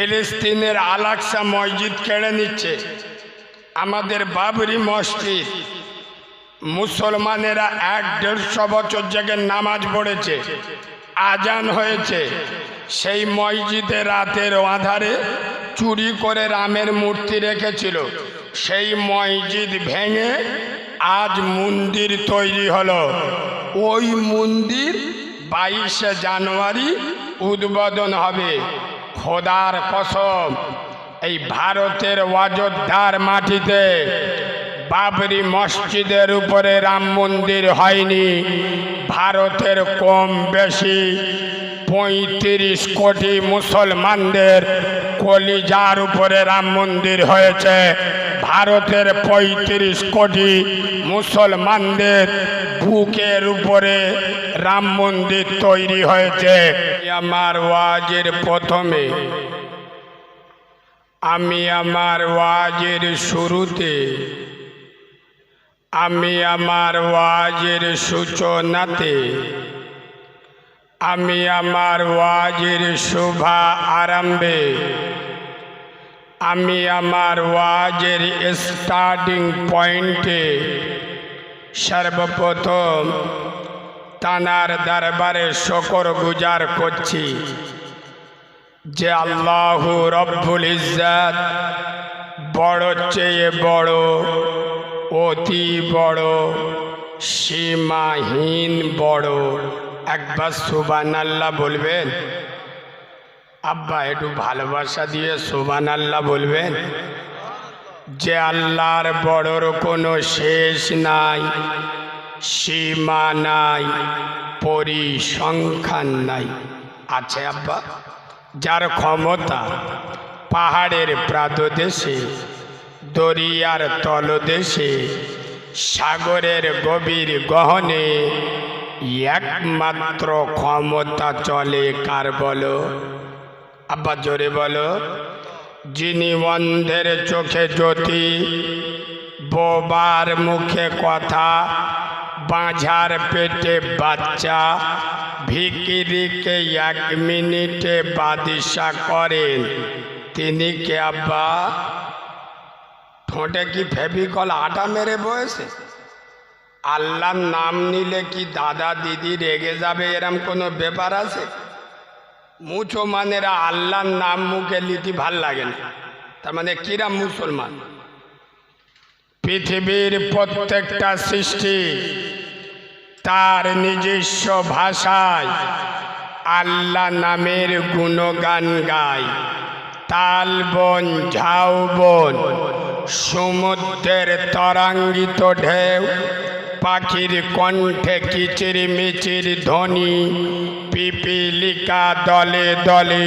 ফিলিস্তিনের আলাক্সা মসজিদ কেড়ে নিচ্ছে। আমাদের বাবরি মসজিদ। মুসলমানেরা এক দেড়শো বছর জেগে নামাজ পড়েছে, আজান হয়েছে। সেই মসজিদে রাতের আধারে চুরি করে রামের মূর্তি রেখেছিল। সেই মসজিদ ভেঙে আজ মন্দির তৈরি হলো। ওই মন্দির বাইশে জানুয়ারি উদ্বোধন হবে। খোদার কসম, এই ভারতের অযোধ্যার মাটিতে বাবরি মসজিদের উপরে রাম মন্দির হয়নি। ভারতের কম বেশি পঁয়ত্রিশ কোটি মুসলমানদের কলিজার উপরে রাম মন্দির হয়েছে। ভারতের পঁয়ত্রিশ কোটি মুসলমানদের বুকের উপরে রাম মন্দির তৈরি হয়েছে। আমার ওয়াজের প্রথমে, আমি আমার ওয়াজের শুরুতে, আমি আমার ওয়াজের সূচনাতে, আমি আমার ওয়াজের শোভা আরম্ভে আমি আমার ওয়াজের স্টার্টিং পয়েন্টে সর্বপ্রথম তানার দরবারে শকর গুজার করছি যে আল্লাহ রব্বুল ইজ্জাত বড় চেয়ে বড়, অতি বড়, সীমাহীন বড়। একবার সুবান আল্লাহ বলবেন? আব্বা, একটু ভালোবাসা দিয়ে সুবান আল্লাহ বলবেন? যে আল্লাহর বড়র কোনো শেষ নাই, সীমা নাই, পরিসংখ্যান নাই। আছে আব্বা? যার ক্ষমতা পাহাড়ের প্রাদদেশে দরিয়ার তলদেশে, সাগরের গভীর গহনে একমাত্র ক্ষমতা চলে কার বলো? আব্বা জোরে বলো। যিনি অন্ধের চোখে জ্যোতি, বোবার মুখে কথা, বাঁঝার পেটে বাচ্চা, ভিকিরিকে এক মিনিটে বাদিশা করেন। তিনি কে আব্বা? ঠোঁটে কি ফেভিকল আটা মেরে বয়েছে? আল্লাহর নাম নিলে কি দাদা দিদি রেগে যাবে? এরম কোনো ব্যাপার আছে? মুছো মানেরা আল্লাহর নাম মুখে লিটি ভালো লাগে না। তার মানে কিরা মুসলমান? পৃথিবীর প্রত্যেকটা সৃষ্টি তার নিজস্ব ভাষায় আল্লাহ নামের গুণগান গায়। তাল বন, ঝাউ বন, সমুদ্রের তরাঙ্গিত ঢেউ পাখির কণ্ঠে কিচির মিচির ধ্বনি, পিপিলিকা দলে দলে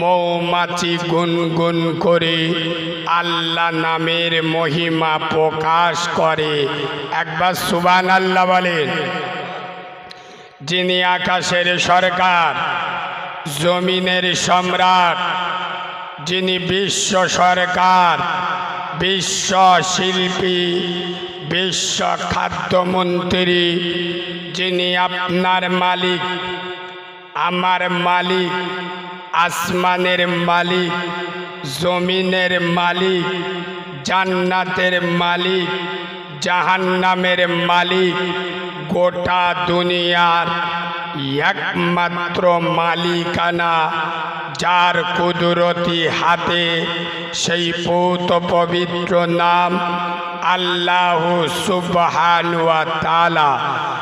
মৌমাছি গুনগুন করে আল্লাহ নামের মহিমা প্রকাশ করে। একবার সুবান আল্লাহ বলেন, যিনি আকাশের সরকার, জমিনের সম্রাট, যিনি বিশ্ব সরকার বিশ্ব শিল্পী বিশ্ব খাদ্যমন্ত্রী যিনি আপনার মালিক, আমার মালিক, আসমানের মালিক, জমিনের মালিক, জান্নাতের মালিক, জাহান্নামের মালিক, গোটা দুনিয়ার একমাত্র মালিকানা, যার কুদরতি হাতে সেই পৌত পবিত্র নাম আল্লাহ সুবহান ওয়া তালা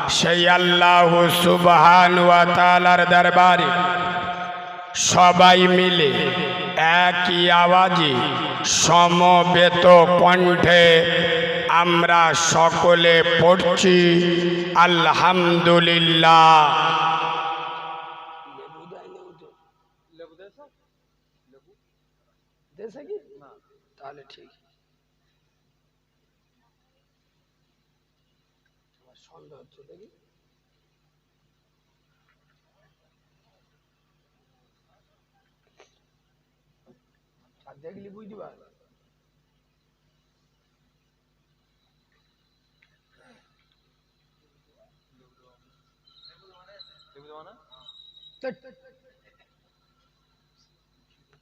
সেই আল্লাহ সুবহান ওয়া তালার দরবারে সবাই মিলে একই আওয়াজে সমবেত কণ্ঠে আমরা সকলে পড়ছি আলহামদুলিল্লাহ। তাহলে ঠিক দেখলি বুঝতে পার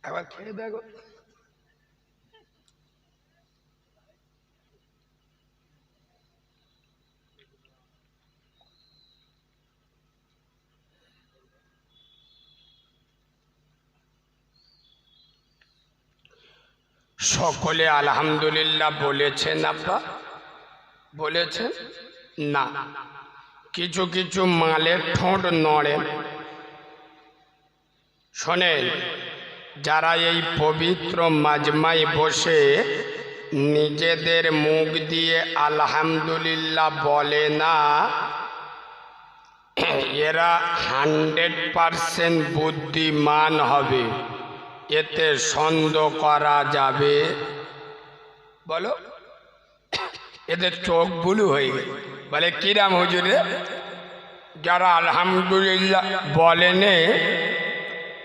একবার খেয়ে দেখো। সকলে আলহামদুলিল্লাহ বলেছেন আব্বা। বলেছেন? না। কিছু কিছু মালের ঠোঁট নড়ে। শোনেন যারা এই পবিত্র মাজমাই বসে নিজেদের মুখ দিয়ে আলহামদুলিল্লাহ বলে না, এরা হান্ড্রেড পারসেন্ট বুদ্ধিমান হবে। এতে সন্দেহ করা যাবে। বলো, এদের চোখ বুলু হয়ে গেছে। বলে কিরাম হুজুরে যারা আলহামদুলিল্লাহ বলেনে,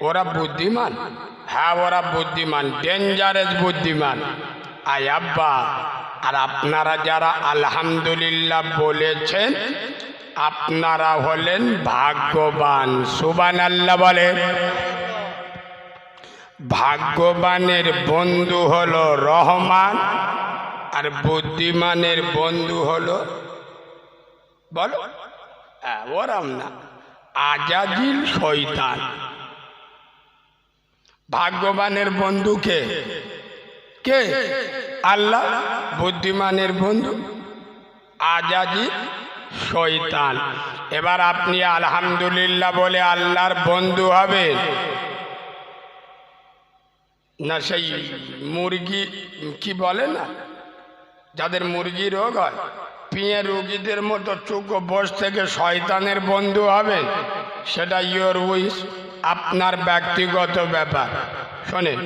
ওরা বুদ্ধিমান। হ্যাঁ ওরা বুদ্ধিমান ডেঞ্জারাস বুদ্ধিমান। আয় আব্বা, আর আপনারা যারা আলহামদুলিল্লাহ বলেছেন, আপনারা হলেন ভাগ্যবান। সুবান আল্লাহ বলে, ভাগ্যবানের বন্ধু হলো রহমান, আর বুদ্ধিমানের বন্ধু হলো বলো। ওরাম না শৈতান ভাগ্যবানের বন্ধুকে কে? আল্লাহ, বুদ্ধিমানের বন্ধু। আজাজি শৈতান এবার আপনি আলহামদুলিল্লাহ বলে আল্লাহর বন্ধু হবে না, সেই মুরগি কি বলে না? যাদের মুরগি রোগ হয়। পিঁয়ে রুগীদের মতো চুক বস থেকে শয়তানের বন্ধু হবে, সেটা ইয়োর উইস আপনার ব্যক্তিগত ব্যাপার। শোনেন,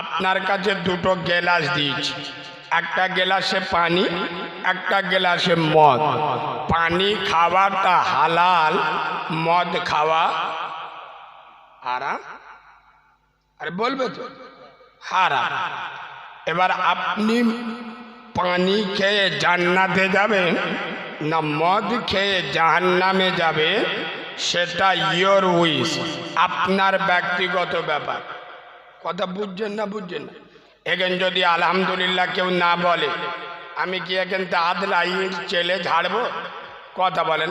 আপনার কাছে দুটো গেলাস দিয়েছি। একটা গেলাসে পানি, একটা গেলাসে মদ। পানি খাওয়াটা হালাল, মদ খাওয়া হারা আরে বলবে তো? হারা এবার আপনি পানি খেয়ে জান্নাতে যাবেন না মদ খেয়ে জাহান্নামে যাবে, সেটা ইয়োর উইস আপনার ব্যক্তিগত ব্যাপার। কথা বুঝছেন না বুঝছেন না? এখানে যদি আলহামদুলিল্লাহ কেউ না বলে, আমি কি এখান থেকে আদলাই চেলে ঝাড়বো? কথা বলেন।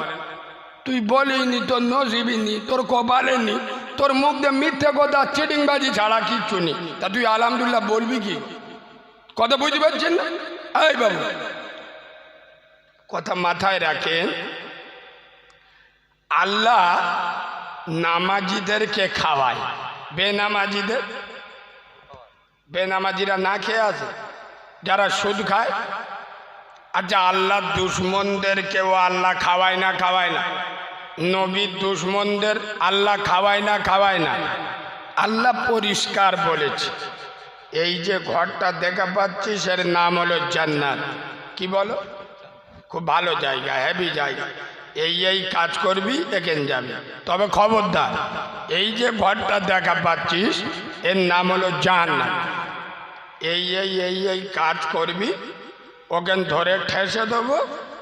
তুই বলিনি, তোর নসিবিনি তোর কপালেনি, তোর মুখ দিয়ে মিথ্যে কথা, চিটিংবাজি ছাড়া কিচ্ছু নেই। তা তুই আলহামদুলিল্লাহ বলবি কি? কথা বুঝতে পারছেন না? এই বাবু। কথা মাথায় রাখেন, আল্লাহ নামাজিদেরকে খাওয়ায়। বেনামাজিদের? বেনামাজিরা না খেয়ে আছে? যারা সুদ খায়? আচ্ছা আল্লাহ দুশ্মনদেরকেও আল্লাহ খাওয়ায় না খাওয়ায় না? নবীর দুশ্মনদের আল্লাহ খাওয়ায় না খাওয়ায় না? আল্লাহ পরিষ্কার বলেছে। এই যে ঘরটা দেখা পাচ্ছিস এর নাম হলো জান্নাত। কি বলো? খুব ভালো জায়গা হেভি জায়গা। এই এই কাজ করবি এখানে যাবি। তবে খবরদার, এই যে ঘরটা দেখা পাচ্ছিস, এর নাম হলো জান্নাত। এই এই এই এই কাজ করবি, ওকে ধরে ঠেসে দেবো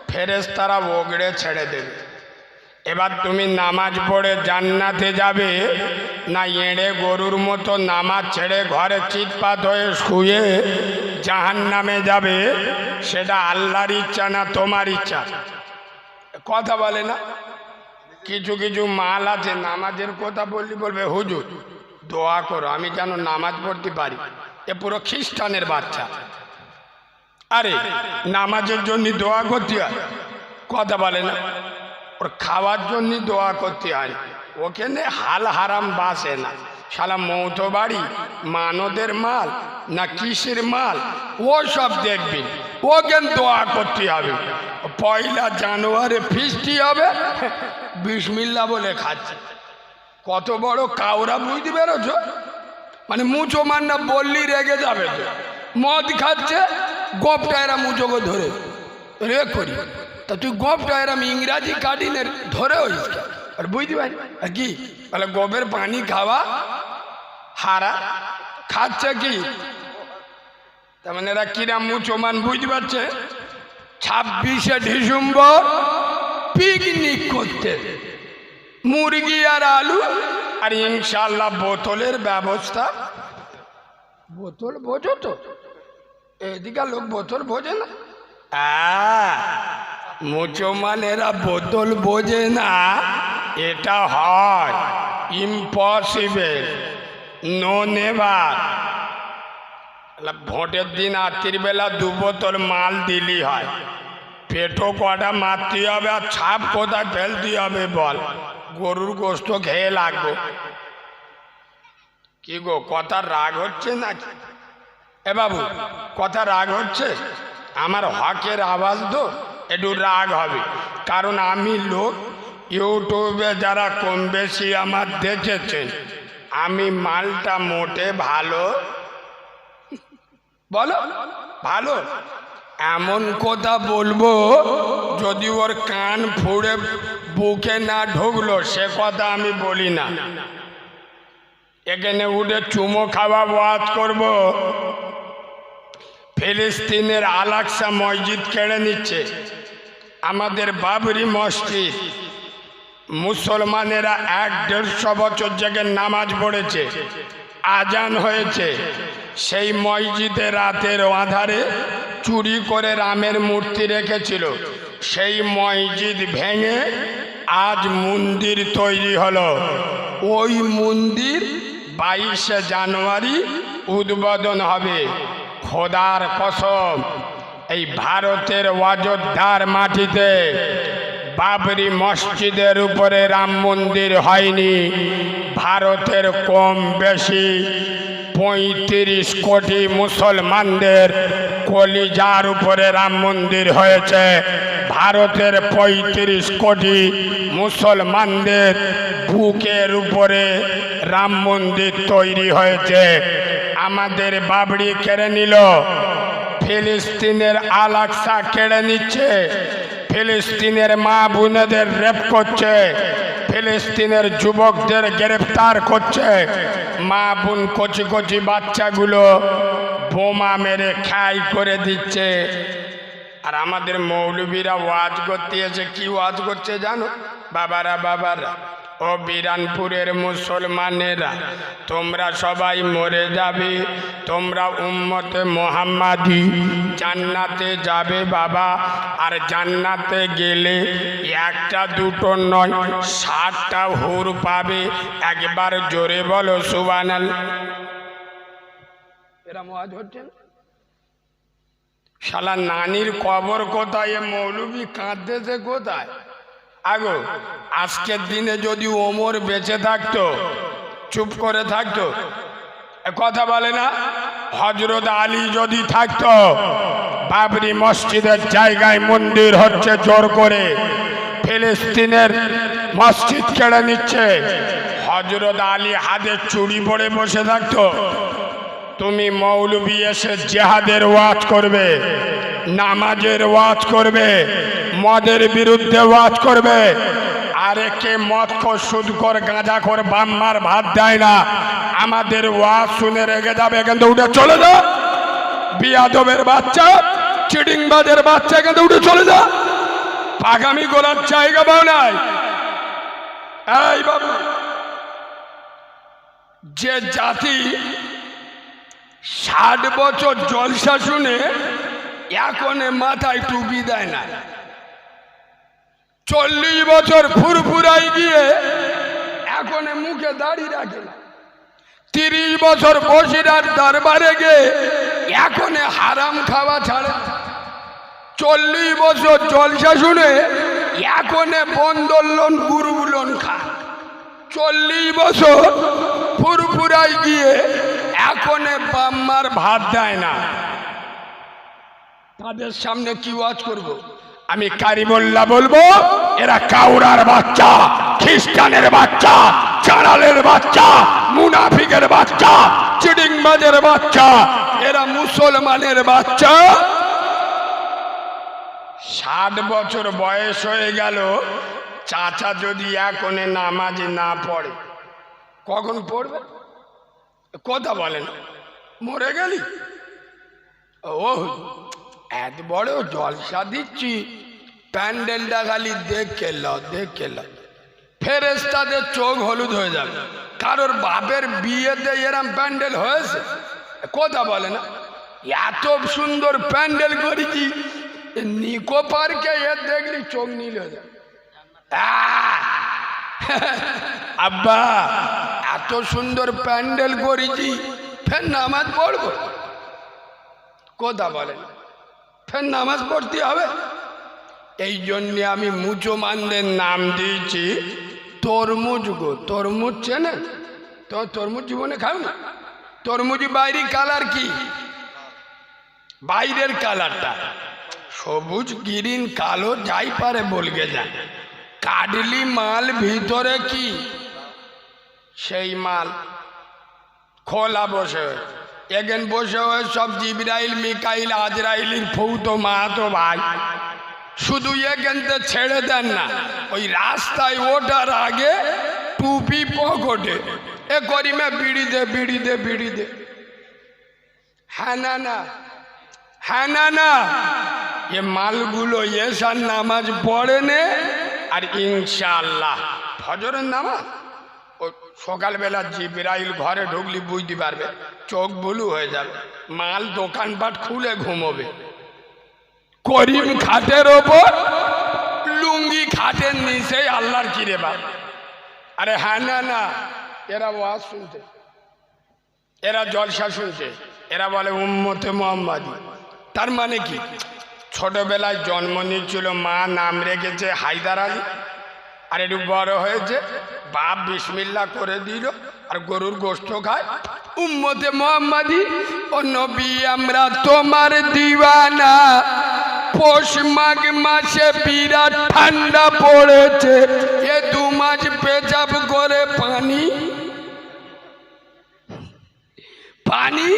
ফেরেস তারা ওগড়ে ছেড়ে দেবে। এবার তুমি নামাজ পড়ে জান্নাতে যাবে, না এঁড়ে গরুর মতো নামাজ ছেড়ে ঘরে চিৎপাত হয়ে শুয়ে জাহান নামে যাবে, সেটা আল্লাহর ইচ্ছা না তোমার ইচ্ছা? কথা বলে না? কিছু কিছু মাল আছে, নামাজের কথা বললি বলবে, হুজুর, দোয়া করো, আমি যেন নামাজ পড়তে পারি। এ পুরো খ্রিস্টানের বাচ্চা। আরে, নামাজের জন্য দোয়া করতে হয়? কথা বলে না? ওর খাওয়ার জন্য দোয়া করতে হয়। ওখানে হাল হারাম বাসে না। শালা মৌত বাড়ি, মানদের মাল না কিসের মাল, ও সব দেখবি। ওখানে দোয়া করতে হবে। পয়লা জানুয়ারি ফিস্টি হবে। বিসমিল্লা বলে খাচ্ছে। কত বড় কাউরা বুঝতে পেরেছ? মানে মুচো মান্না বললি রেগে যাবে মদ খাচ্ছে গোপটা এরা মুচোকে ধরে। রে। করি তা তুই গোপটা এরম ইংরাজি কাটিনের ধরে হইস আর বুঝতে পারি? আর কি? বলে গোবের পানি খাওয়া, হারা, খাচ্ছে কি? তার মানে এরা কিরাম মুচোমান বুঝতে পারছে? ছাব্বিশে ডিসেম্বর পিকনিক করতে। মুরগি আর আলু, আর ইনশাল্লাহ বোতলের ব্যবস্থা। বোতল বোঝো তো? এদিকে লোক বোতল বোঝে না। মুসলমানেরা বোতল বোঝে না। এটা হয়। ইম্পসিবল নো নেভার ভোটের দিন রাত্রির বেলা দু বোতল মাল দিলি হয়। পেটো কটা মারতে হবে আর ছাপ কোথায় ফেলতে হবে বল। গরুর গোস্ত খেয়ে লাগবে। কি গো, কথা রাগ হচ্ছে না এ বাবু, কথা রাগ হচ্ছে? আমার হকের আওয়াজ তো। একটু রাগ হবে। কারণ আমি লোক, ইউটিউবে যারা কম বেশি আমার দেখেছেন আমি মালটা মোটে ভালো। বলো, ভালো। এমন কথা বলব, যদি ওর কান ফুড়ে বুকে না ঢুকলো, সে কথা আমি বলি না। এখানে উঠে চুমো খাওয়া বাদ করব। ফিলিস্তিনের আলাক্সা মসজিদ কেড়ে নিচ্ছে। আমাদের বাবরি মসজিদ। মুসলমানেরা এক দেড়শো বছর জায়গায় নামাজ পড়েছে, আজান হয়েছে। সেই মসজিদে রাতের আধারে চুরি করে রামের মূর্তি রেখেছিল। সেই মসজিদ ভেঙে আজ মন্দির তৈরি হলো। ওই মন্দির বাইশে জানুয়ারি উদ্বোধন হবে। খোদার কসম। এই ভারতের অযোধ্যার মাটিতে বাবরি মসজিদের উপরে রাম মন্দির হয়নি। ভারতের কম বেশি পঁয়ত্রিশ কোটি মুসলমানদের কলিজার উপরে রাম মন্দির হয়েছে। ভারতের পঁয়ত্রিশ কোটি মুসলমানদের বুকের উপরে রাম মন্দির তৈরি হয়েছে। আমাদের বাবরি কেড়ে নিল। ফিলিস্তিনের আলাক্সা কেড়ে নিচ্ছে। ফিলিস্তিনের মা বোনেদের রেপ করছে। ফিলিস্তিনের যুবকদের গ্রেফতার করছে। মা বোন কচি কচি বাচ্চাগুলো বোমা মেরে খাই করে দিচ্ছে। আর আমাদের মৌলবীরা ওয়াজ করতে এসে কি ওয়াজ করছে জানো? বাবারা বাবারা। ও বিরানপুরের মুসলমানেরা তোমরা সবাই মরে যাবে। তোমরা উম্মতে মোহাম্মাদি জান্নাতে যাবে বাবা। আর জান্নাতে গেলে একটা দুটো নয় ষাটটা হুর পাবে। একবার জোরে বলো সুবানাল এরা মহাজ হচ্ছেন? শালা নানির কবর কোথায়? এ মৌলবি কাঁদতেছে কোথায়? আগো, আজকের দিনে যদি ওমর বেঁচে থাকতো, চুপ করে থাকতো কথা বলে না? হজরত আলী যদি থাকতো, বাবরি মসজিদের জায়গায় মন্দির হচ্ছে জোর করে, ফিলিস্তিনের মসজিদ কেড়ে নিচ্ছে। হজরত আলী হাতে চুরি পরে বসে থাকতো, তুমি মৌলবি এসে জেহাদের ওয়াজ করবে, নামাজের ওয়াজ করবে মদের বিরুদ্ধে ওয়াজ করবে। আরে কে মদ কর সুদ কর গাঁজা কর বাম্মার ভাত দেয় না। আমাদের ওয়াজ শুনে রেগে যাবে এখান থেকে উঠে চলে যা। বিয়াদবের বাচ্চা চিডিংবাজের বাচ্চা থেকে উঠে চলে যা। আগামী গোলার জায়গা পাও নাই। এই বাবু, যে জাতি ষাট বছর জলসা শুনে এখন মাথায় টুপি দেয় না। চল্লিশ বছর ফুরফুরাই গিয়ে এখন মুখে দাড়ি রাখে না। তিরিশ বছর বসিরার দরবারে গিয়ে এখন হারাম খাওয়া ছাড়ে চল্লিশ বছর জলসা শুনে এখন বন্দর লোন গুরু লোন খায় চল্লিশ বছর ফুরফুরাই গিয়ে এখন বাম্মার ভাত দেয় না। তাদের সামনে কি ওয়াজ করব। আমি কারিমোল্লা বলব, এরা কাউরার বাচ্চা, খ্রিস্টানের বাচ্চা চারালের বাচ্চা, মুনাফিকের বাচ্চা চিডিংবাজের বাচ্চা, এরা মুসলমানের বাচ্চা। ষাট বছর বয়স হয়ে গেল, চাচা যদি এখনে নামাজ না পড়ে, কখন পড়বে? কথা বলেন মরে গেলি? ও এত বড় জলসা দিচ্ছি। প্যান্ডেলটা খালি দেখে ল দেখে ল। ফেরেস্তাদের চোখ হলুদ হয়ে যাবে। কারোর বাপের বিয়েতে এরম প্যান্ডেল হয়েছে? কথা বলে না। এত সুন্দর প্যান্ডেল করেছি এ নিকো পার্কে এর দেখলি চোখ নিল আব্বা, এত সুন্দর প্যান্ডেল করেছি, ফের নামাজ পড়ব? কথা বলেন ফের নামাজ পড়তে হবে। এই জন্যে আমি মুসলমানদের নাম দিয়েছি, তরমুজ গো। তরমুজ চেনে? তো তরমুজ জীবনে খাও না? তরমুজ বাইরের কালার কি? বাইরের কালারটা। সবুজ, গ্রিন, কালো, যাই পারে বলকে যায় কাডলি মাল ভিতরে কি? সেই মাল। খোলা বসে। এগেন বসে হয়ে সব জিবরাইল, মিকাইল, আজরাইলির ফৌতো মাহাতো ভাই। শুধু এখানতে ছেড়ে দেন না, ওই রাস্তায় ওঠার আগে টুপি পকটে, এ করিমে বিড়ি দে বিড়ি দে বিড়ি দে। হ্যাঁ না না হ্যাঁ না না, এ মালগুলো এসার নামাজ পড়ে নে, আর ইনশাআল্লাহ ফজরের নামাজ সকালবেলা যে জিবরাইল ঘরে ঢুকলি বুঝতে পারবে, চোখ বুলু হয়ে যাবে, মাল দোকানপাট খুলে ঘুমোবে। করিম খাটের ওপর, লুঙ্গি খাটের নিচে আল্লাহর কিরে বা আরে হ্যাঁ না না, এরা ওয়াজ শুনতে, এরা জলসা শুনছে এরা বলে উম্মতে মোহাম্মদী। তার মানে কি? ছোটবেলায় জন্ম নিয়েছিল মা, নাম রেখেছে হায়দার আলী। আর একটু বড় হয়েছে। বাপ বিসমিল্লা করে দিল, আর গরুর গোস্ত খায়। উম্মতে মোহাম্মদী, ও নবী, আমরা তোমার দিওয়ানা। পৌষ মাঘ মাসে বিরাট ঠান্ডা পড়েছে। এ দু মাস পেজাব করে পানি? পানি?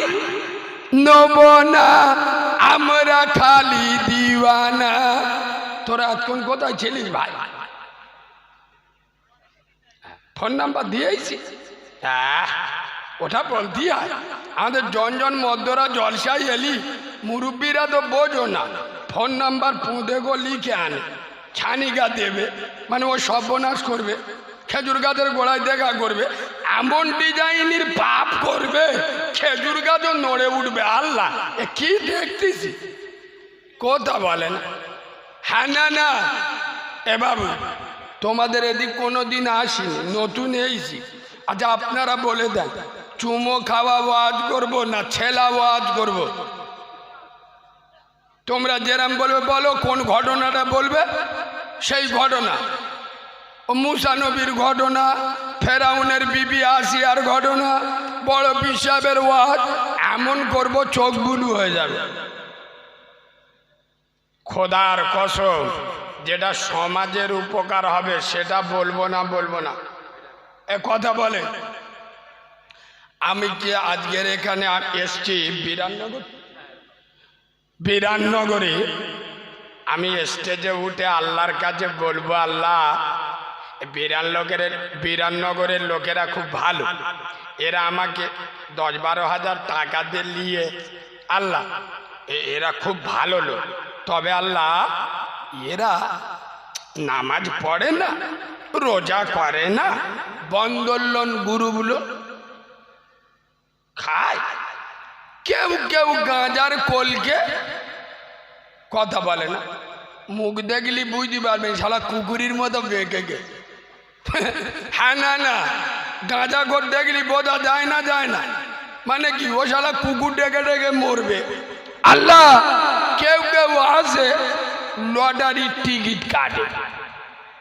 নব না, আমরা খালি দিওয়ানা। তোরা এখন কোথায় ছিলিস ভাই? ফোন নাম্বার দিয়েছি। হ্যাঁ ওটা বলতেই হয় আমাদের জনজন মধ্যরা জলসায় এলি মুরব্বীরা তো বোঝো না ফোন নাম্বার পুঁদে গো লিখে আনে ছানিকা দেবে মানে ও সর্বনাশ করবে খেজুর গাছের গোড়ায় দেখা করবে এমন ডিজাইনের পাপ করবে খেজুর গাছও নড়ে উঠবে আল্লাহ এ কি দেখতেছি? কথা বলেন। হ্যাঁ না না এ বাবু তোমাদের এদিক কোনো দিন আসিনি, নতুন এইছি আচ্ছা আপনারা বলে দেন, চুমো খাওয়া ওয়াজ করব না ছেলা ওয়াজ করব। তোমরা যেরাম বলবে, বলো, কোন ঘটনাটা বলবে? সেই ঘটনা। ও মুসা নবীর ঘটনা, ফেরাউনের বিবি আসিয়ার ঘটনা, বড় পিসাবের ওয়াজ, এমন করব চোখ বুলু হয়ে যাবে। খোদার কসম। যেটা সমাজের উপকার হবে, সেটা বলব না বলব না। এ কথা বলে। আমি কি আজকের এখানে এসছি? বিরাননগর? বিরাননগরে আমি স্টেজে উঠে আল্লাহর কাছে বলব, আল্লাহ বিরান লোকের বিরাননগরের লোকেরা খুব ভালো। এরা আমাকে দশ বারো হাজার টাকা দিয়ে আল্লাহ এরা খুব ভালো লোক। তবে আল্লাহ এরা নামাজ পড়ে না, রোজা করে না বন্দোলন গুরুগুলো খায়। কেউ কেউ গাঁজার কোলকে কথা বলে না। মুখ দেখলি বুঝতে পারবেন শালা কুকুরির মতো বেঁকে গে। হ্যাঁ না না, গাঁজা কর দেখলি বোঝা যায় না যায় না। মানে কি, ও শালা কুকুর ডেকে ডেকে মরবে। আল্লাহ, কেউ কেউ আসে লটারির টিকিট কাটে।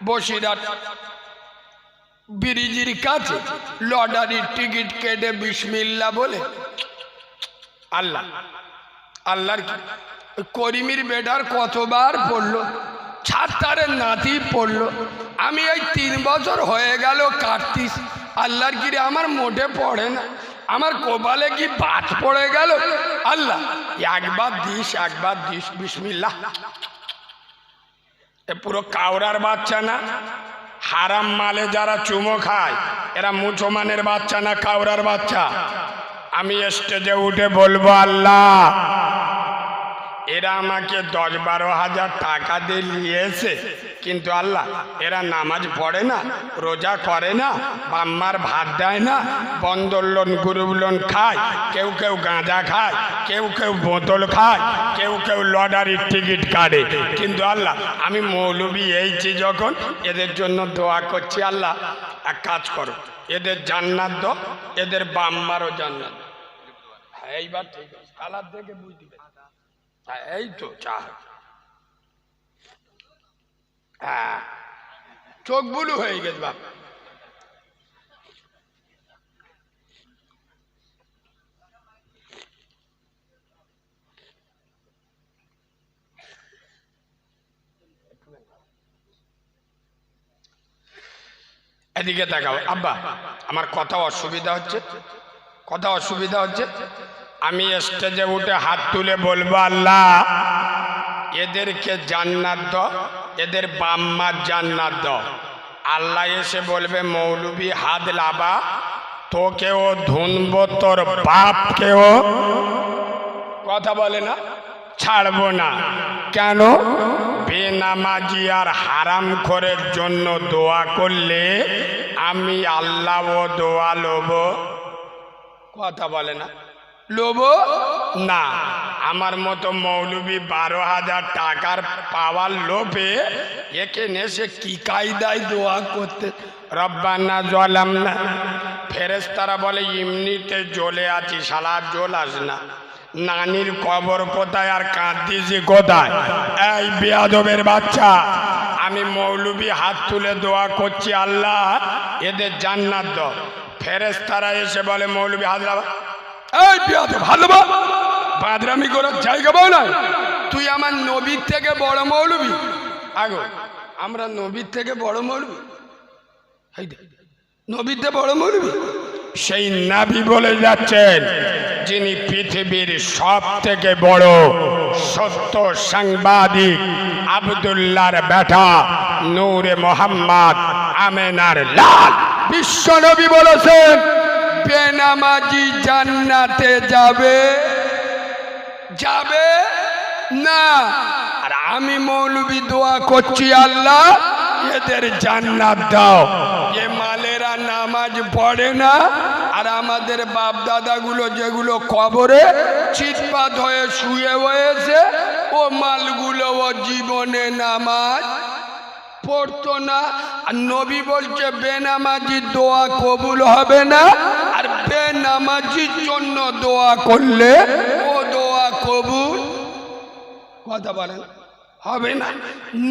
বসিরহাট ব্রিজের কাছে লটারির টিকিট কেটে বিসমিল্লা বলে। আল্লাহ, আল্লাহর করিমির বেটার কতবার পড়ল? ছাত্তারের নাতি পড়ল। আমি এই তিন বছর হয়ে গেল কাটতিস আল্লাহর কিরে আমার মোটে পড়ে না? আমার কপালে কি বাদ পড়ে গেল? আল্লাহ, একবার দিস একবার দিস, বিসমিল্লাহ। এ পুরো কাউরার বাচ্চা না? হারাম মালে যারা চুমো খায়, এরা মুসলমানের বাচ্চা না কাউরার বাচ্চা? আমি স্টেজে উঠে বলব, আল্লাহ, এরা আমাকে দশ বারো হাজার টাকা দিয়ে নিয়েছে। কিন্তু আল্লাহ, এরা নামাজ পড়ে না, রোজা করে না, বাম্মার ভাত দেয় না, বন্দর লোন লোন খায়, কেউ কেউ গাঁজা খায়, কেউ কেউ বোতল খায়, কেউ কেউ লটারির টিকিট কাটে কিন্তু আল্লাহ, আমি মৌলবি এইছি যখন, এদের জন্য দোয়া করছি আল্লাহ, এক কাজ করো, এদের জান্নাত দো এদের বাম্মারও জান্নাত। হ্যাঁ এইবার ঠিক আছে কালার দেখে বুঝতে। হ্যাঁ এই তো, চা হ্যাঁ। চোখ বুলু হয়ে গেছে, বাপ। এদিকে দেখাও আব্বা, আমার কথা অসুবিধা হচ্ছে। কথা অসুবিধা হচ্ছে। আমি স্টেজে উঠে হাত তুলে বলব, আল্লাহ, এদেরকে জান্নাত দ এদের বাম্মার জান্নাত দ আল্লাহ এসে বলবে, মৌলবি, হাত লাবা। তোকেও ধুনব, তোর বাপকেও কথা বলে না, ছাড়বো না। কেন? বেনামাজি আর হারাম খোরের জন্য দোয়া করলে আমি আল্লাহ দোয়া লোব। কথা বলে না। লোব? না, আমার মতো মৌলবি বারো হাজার টাকার পাওয়ার লোভে এখানে সে কি কায়দায় দোয়া করতে? রব্বানা জলাম না ফেরেস্তারা বলে এমনিতে জ্বলে আছি সালা জল আস না। নানির কবর কোথায় আর কাঁদতেছি কোথায়? এই বেয়াদবের বাচ্চা, আমি মৌলবি হাত তুলে দোয়া করছি, আল্লাহ, এদের জান্নাত দ ফেরেস্তারা এসে বলে, মৌলবি লাবা এই বেয়াদব ভালো বা? বাদরামি করার জায়গা পাও না তুই আমার নবীর থেকে বড় মৌলবি। আগো, আমরা নবীর থেকে বড় মৌলবি। থেকে বড় মৌলবি। সেই নাবি বলে যাচ্ছেন, যিনি পৃথিবীর সব থেকে বড় সত্য সাংবাদিক আবদুল্লাহর বেটা নূরে মোহাম্মদ আমেনার লাল। বিশ্ব নবী বলেছেন বেনামাজি জান্নাতে যাবে? যাবে? না। আর আমি মৌলবি দোয়া করছি, আল্লাহ, এদের জান্নাত দাও। এ মালেরা নামাজ পড়ে না, আর আমাদের বাপ দাদাগুলো যেগুলো কবরে চিৎপাত হয়ে শুয়ে হয়েছে ও মালগুলো ও জীবনে নামাজ পড়তো না। আর নবী বলছে, বেনামাজির দোয়া কবুল হবে না। আর বেনামাজির জন্য দোয়া করলে ও দোয়া কবুল, কথা বলেন, হবে না।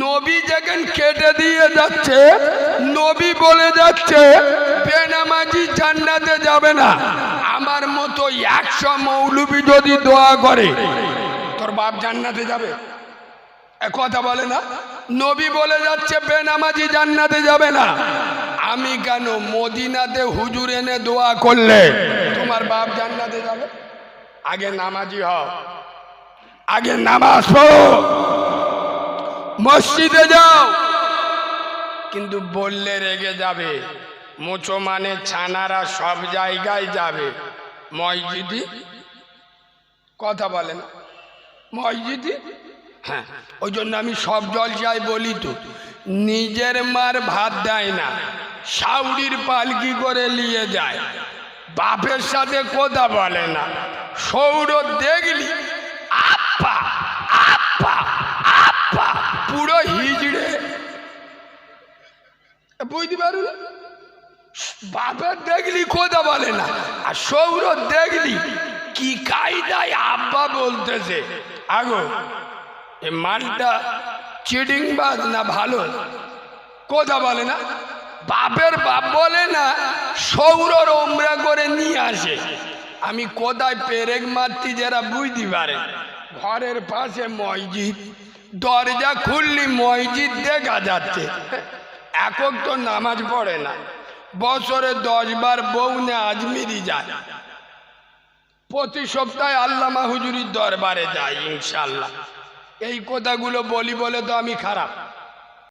নবী যেখান কেটে দিয়ে যাচ্ছে, নবী বলে যাচ্ছে, বেনামাজি জান্নাতে যাবে না। আমার মতো একশো মৌলবি যদি দোয়া করে, তোর বাপ জান্নাতে যাবে। কথা বলে না? নবী বলে যাচ্ছে, বেনামাজি জান্নাতে যাবে না। আমি কেন মদিনাতে হুজুর এনে দোয়া করলে? তোমার বাপ জান্নাতে যাবে? আগে নামাজি হও। আগে নামাজ মসজিদে যাও। কিন্তু বললে রেগে যাবে। মুচো মানে ছানারা সব জায়গায় যাবে। মসজিদি? কথা বলেন মসজিদি? হ্যাঁ ওই জন্য আমি সব জল চাই বলি তো, নিজের মার ভাত দেয় না সাউরির পালকি করে নিয়ে যায়, বাপের সাথে কথা বলে না, সৌর দেখলি আপা আপা আপা পুরো হিজড়ে। বুঝতে পারল? বাপের দেখলি কথা বলে না, আর সৌর দেখলি কি কায়দায় আব্বা বলতেছে। আগো মালটা চিডিং বাজ না ভালো? কথা বলে না? বাপের বাপ বলে না, সৌরর ওমরা করে নিয়ে আসে। আমি কোথায় পেরেক মারতি যারা বুঝতে পারে? ঘরের পাশে মসজিদ, দরজা খুললি মসজিদ দেখা যাচ্ছে। একক তো নামাজ পড়ে না। বছরে দশ বার বউনে আজমিরি যায়। প্রতি সপ্তাহে আল্লামা হুজুরির দরবারে যায় ইনশাল্লাহ এই কথাগুলো বলি বলে তো আমি খারাপ।